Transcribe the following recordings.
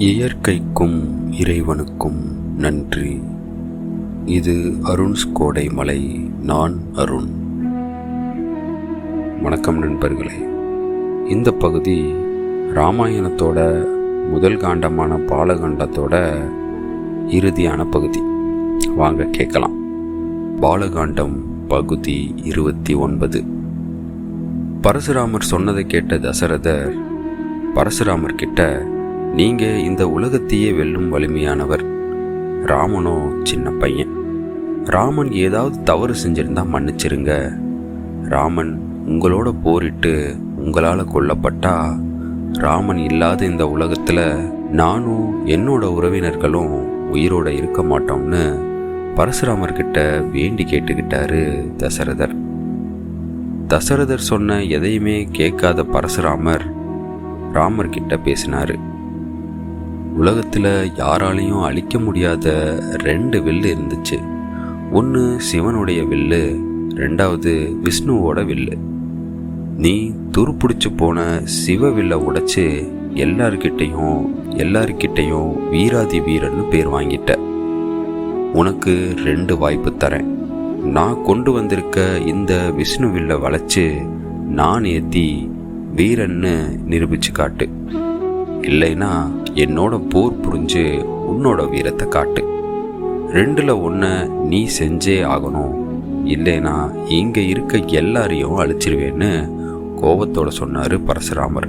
இயற்கைக்கும் இறைவனுக்கும் நன்றி. இது அருண்ஸ் கோடை மலை நான் அருண். வணக்கம் நண்பர்களே. இந்த பகுதி ராமாயணத்தோட முதல் காண்டமான பாலகாண்டத்தோட இறுதியான பகுதி. வாங்க கேட்கலாம். பாலகாண்டம் பகுதி இருபத்தி ஒன்பது. பரசுராமர் சொன்னதை கேட்ட தசரதர் பரசுராமர் கிட்ட நீங்க இந்த உலகத்தையே வெல்லும் வலிமையானவர். ராமனோ சின்ன பையன். ராமன் ஏதாவது தவறு செஞ்சிருந்தா மன்னிச்சிருங்க. ராமன் உங்களோட போரிட்டு உங்களால் கொல்லப்பட்டா ராமன் இல்லாத இந்த உலகத்தில் நானும் என்னோட உறவினர்களும் உயிரோட இருக்க மாட்டோம்னு பரசுராமர்கிட்ட வேண்டி கேட்டுக்கிட்டாரு தசரதர். தசரதர் சொன்ன எதையுமே கேட்காத பரசுராமர் ராமர் கிட்ட பேசினாரு. உலகத்தில் யாராலையும் அழிக்க முடியாத ரெண்டு வில்லு இருந்துச்சு. ஒன்று சிவனுடைய வில்லு ரெண்டாவது விஷ்ணுவோட வில்லு. நீ துருப்பிடிச்சு போன சிவ வில்லை உடைச்சு எல்லார்கிட்டையும் எல்லார்கிட்டையும் வீராதி வீரன்னு பேர் வாங்கிட்ட. உனக்கு ரெண்டு வாய்ப்பு தரேன். நான் கொண்டு வந்திருக்க இந்த விஷ்ணு வில்லை வளைச்சு நான் ஏற்றி வீரன்னு நிரூபிச்சு காட்டு. இல்லைன்னா என்னோட போர் புரிஞ்சு உன்னோட வீரத்தை காட்டு. ரெண்டில் ஒன்று நீ செஞ்சே ஆகணும். இல்லைனா இங்கே இருக்க எல்லாரையும் அழிச்சிருவேன்னு கோபத்தோட சொன்னார் பரசுராமர்.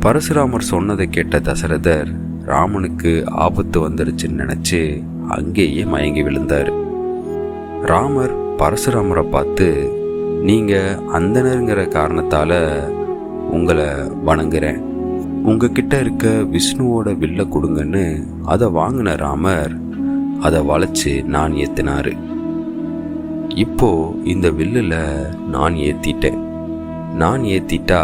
பரசுராமர் சொன்னதை கேட்ட தசரதர் ராமனுக்கு ஆபத்து வந்துருச்சுன்னு நினச்சி அங்கேயே மயங்கி விழுந்தார். ராமர் பரசுராமரை பார்த்து நீங்கள் அந்தனருங்கிற காரணத்தால் உங்களை வணங்குறேன். உங்ககிட்ட இருக்க விஷ்ணுவோட வில்ல கொடுங்கன்னு அதை வாங்கின ராமர் அதை வளைச்சு நான் ஏத்தினாரு. இப்போ இந்த வில்லில் நான் ஏத்திட்டேன். நான் ஏத்திட்டா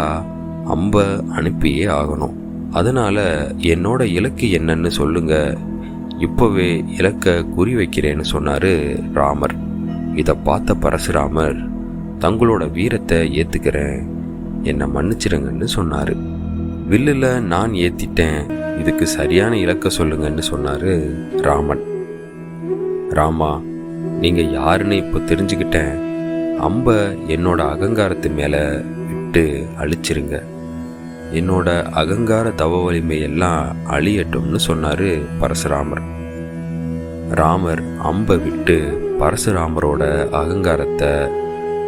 அம்ப அனுப்பியே ஆகணும். அதனால என்னோட இலக்கு என்னன்னு சொல்லுங்க. இப்போவே இலக்க குறி வைக்கிறேன்னு சொன்னாரு ராமர். இதை பார்த்த பரசுராமர் தங்களோட வீரத்தை ஏத்துக்கிறேன். என்னை மன்னிச்சிடுங்கன்னு சொன்னாரு. வில்லில் நான் ஏத்திட்டேன். இதுக்கு சரியான இலக்க சொல்லுங்கன்னு சொன்னாரு ராமன். ராமா நீங்க யாருன்னு இப்போ தெரிஞ்சுக்கிட்டேன். அம்ப என்னோட அகங்காரத்து மேல விட்டு அழிச்சிருங்க. என்னோட அகங்கார தவ வலிமை எல்லாம் அழியட்டும்னு சொன்னாரு பரசுராமர். ராமர் அம்பை விட்டு பரசுராமரோட அகங்காரத்தை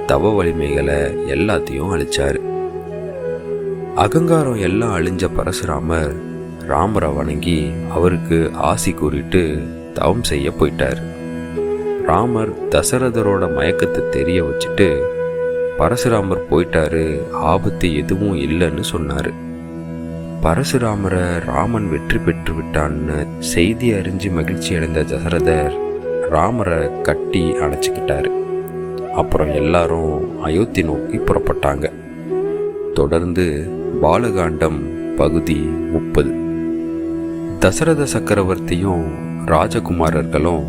தவ வலிமைகளை எல்லாத்தையும் அழிச்சாரு. அகங்காரம் எல்லாம் அழிஞ்ச பரசுராமர் ராமரை வணங்கி அவருக்கு ஆசி கூறிட்டு தவம் செய்ய போயிட்டார். ராமர் தசரதரோட மயக்கத்தை தெரிய வச்சுட்டு பரசுராமர் போயிட்டாரு ஆபத்து எதுவும் இல்லைன்னு சொன்னார். பரசுராமரை ராமன் வெற்றி பெற்று விட்டான்னு செய்தி அறிஞ்சு மகிழ்ச்சி அடைந்த தசரதர் ராமரை கட்டி அணைச்சிக்கிட்டாரு. அப்புறம் எல்லாரும் அயோத்தி நோக்கி புறப்பட்டாங்க. தொடர்ந்து பாலகாண்டம் பகுதி முப்பது. தசரத சக்கரவர்த்தியும் ராஜகுமாரர்களும்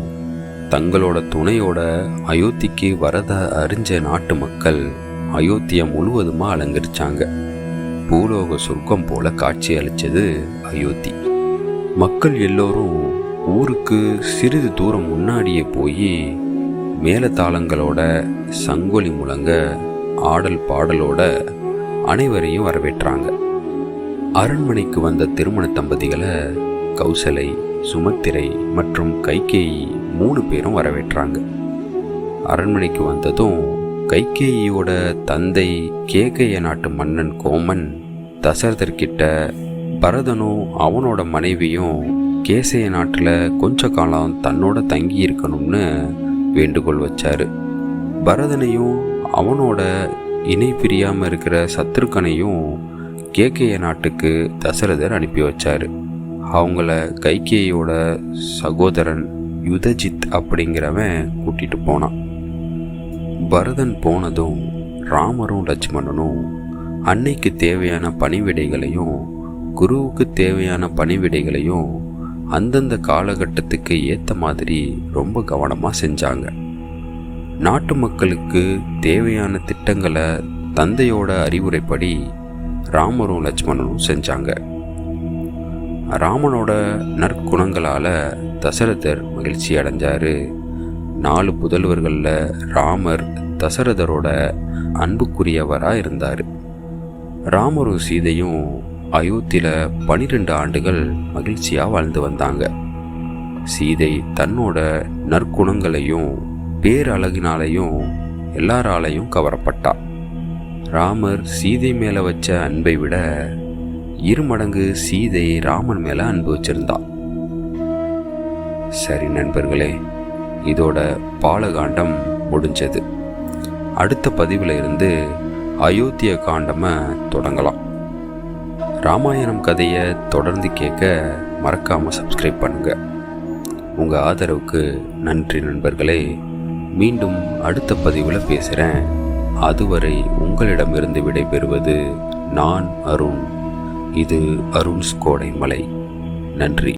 தங்களோட துணையோட அயோத்திக்கு வரத அறிஞ்ச நாட்டு மக்கள் அயோத்தியை முழுவதுமா அலங்கரிச்சாங்க. பூலோக சொர்க்கம் போல காட்சி அளிச்சது அயோத்தி. மக்கள் எல்லோரும் ஊருக்கு சிறிது தூரம் முன்னாடியே போய் மேலதாளங்களோட சங்கொலி முழங்க ஆடல் பாடலோட அனைவரையும் வரவேற்றாங்க. அரண்மனைக்கு வந்த திருமண தம்பதிகளை கௌசலை சுமத்திரை மற்றும் கைகேயி மூணு பேரும் வரவேற்றாங்க. அரண்மனைக்கு வந்ததும் கைகேயியோட தந்தை கேகைய நாட்டு மன்னன் கோமன் தசரதர்கிட்ட பரதனும் அவனோட மனைவியும் கேசைய நாட்டில் கொஞ்ச காலம் தன்னோட தங்கி இருக்கணும்னு வேண்டுகோள் வச்சாரு. பரதனையும் அவனோட இணை பிரியாமல் இருக்கிற சத்ருக்கனையும் கேகேய நாட்டுக்கு தசரதர் அனுப்பி வச்சார். அவங்கள கைகேயோட சகோதரன் யுதஜித் அப்படிங்கிறவன் கூட்டிகிட்டு போனான். பரதன் போனதும் ராமரும் லட்சுமணனும் அன்னைக்கு தேவையான பணிவிடைகளையும் குருவுக்கு தேவையான பணிவிடைகளையும் அந்தந்த காலகட்டத்துக்கு ஏற்ற மாதிரி ரொம்ப கவனமாக செஞ்சாங்க. நாட்டு மக்களுக்கு தேவையான திட்டங்களை தந்தையோட அறிவுரைப்படி ராமரும் லட்சுமணனும் செஞ்சாங்க. ராமனோட நற்குணங்களால் தசரதர் மகிழ்ச்சி அடைஞ்சார். நாலு புதல்வர்களில் ராமர் தசரதரோட அன்புக்குரியவராக இருந்தார். ராமரும் சீதையும் அயோத்தியில் பனிரெண்டு ஆண்டுகள் மகிழ்ச்சியாக வாழ்ந்து வந்தாங்க. சீதை தன்னோட நற்குணங்களையும் பேரழகினாலையும் எல்லாராலையும் கவரப்பட்டா. ராமர் சீதை மேலே வச்ச அன்பை விட இருமடங்கு சீதை ராமன் மேலே அன்பு வச்சிருந்தா. சரி நண்பர்களே இதோட பாலகாண்டம் முடிஞ்சது. அடுத்த பதிவில் இருந்து அயோத்திய காண்டமை தொடங்கலாம். ராமாயணம் கதையை தொடர்ந்து கேட்க மறக்காமல் சப்ஸ்கிரைப் பண்ணுங்கள் உங்கள் ஆதரவுக்கு நன்றி நண்பர்களே. மீண்டும் அடுத்த பதிவில் பேசுகிறேன் அதுவரை உங்களிடமிருந்து விடைபெறுவது நான் அருண். இது அருண்ஸ் கோடைமலை நன்றி.